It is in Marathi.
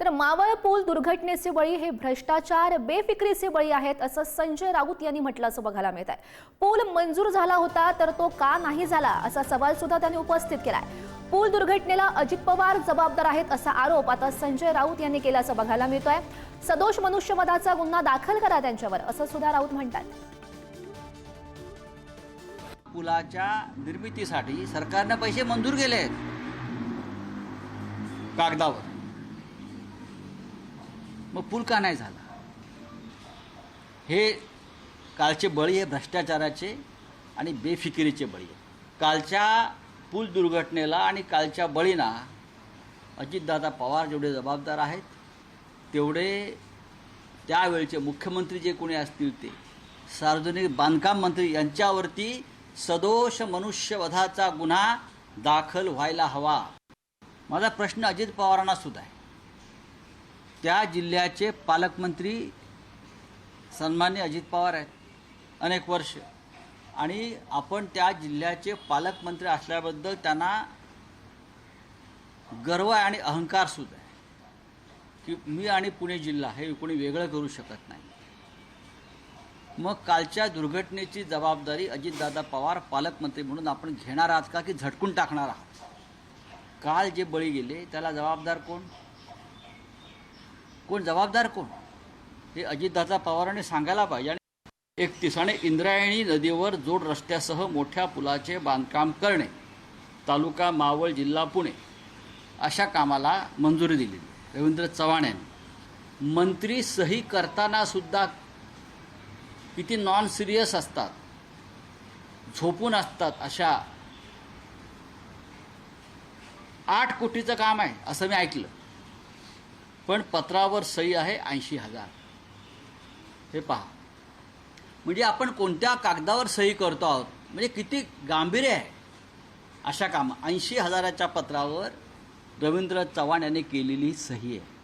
तर मावळ पूल दुर्घटनेचे बळी हे भ्रष्टाचार बेफिक्रीचे बळी आहेत असं संजय राऊत यांनी म्हटलं असं बघायला मिळत आहे. पूल मंजूर झाला होता तर तो का नाही झाला असा सवाल सुद्धा त्यांनी उपस्थित केलाय. पूल दुर्घटनेला अजित पवार जबाबदार आहेत असा आरोप आता संजय राऊत यांनी केल्याचं बघायला मिळतोय. सदोष मनुष्यवधाचा गुन्हा दाखल करा त्यांच्यावर असं सुद्धा राऊत म्हणतात. पुलाच्या निर्मितीसाठी सरकारने पैसे मंजूर केले आहेत. कागदावर. मग पूल का नाही झाला? हे कालचे बळी हे भ्रष्टाचाराचे आणि बेफिकिरीचे बळी आहे कालच्या पूल दुर्घटनेला आणि कालच्या बळीना अजितदादा पवार जेवढे जबाबदार आहेत तेवढे त्यावेळचे मुख्यमंत्री जे कोणी असतील ते सार्वजनिक बांधकाम मंत्री यांच्यावरती सदोष मनुष्यवधाचा गुन्हा दाखल व्हायला हवा. माझा प्रश्न अजित पवारांना सुद्धा आहे. त्या जिल्ह्याचे पालकमंत्री सन्मान्य अजित पवार आहेत अनेक वर्ष. आणि आपण त्या जिल्ह्याचे पालकमंत्री असल्याबद्दल त्यांना गर्व आहे आणि अहंकारसुद्धा आहे. की मी आणि पुणे जिल्हा हे कोणी वेगळं करू शकत नाही. मग कालच्या दुर्घटनेची जबाबदारी अजितदादा पवार पालकमंत्री म्हणून आपण घेणार आहात का की झटकून टाकणार आहात? काल जे बळी गेले त्याला जबाबदार कोण? कोण जबाबदार कोण? हे अजितदादा पवारांनी सांगायला पाहिजे. आणि एकतीस आणि इंद्रायणी नदीवर जोड रस्त्यासह मोठ्या पुलाचे बांधकाम करणे. तालुका मावळ जिल्हा पुणे. अशा कामाला मंजुरी दिली. रवींद्र चव्हाण यांनी. मंत्री सही करताना सुद्धा किती नॉन सिरियस असतात. झोपून असतात अशा आठ कोटीचं काम आहे असं मी ऐकलं. पण पत्रावर सही आहे ऐंशी हजार. हे पहा. म्हणजे आपण कोणत्या कागदावर सही करतो आहोत? म्हणजे किती गांभीर्य आहे? अशा काम ऐंशी हजाराच्या पत्रावर रवींद्र चव्हाण यांनी केलेली सही आहे.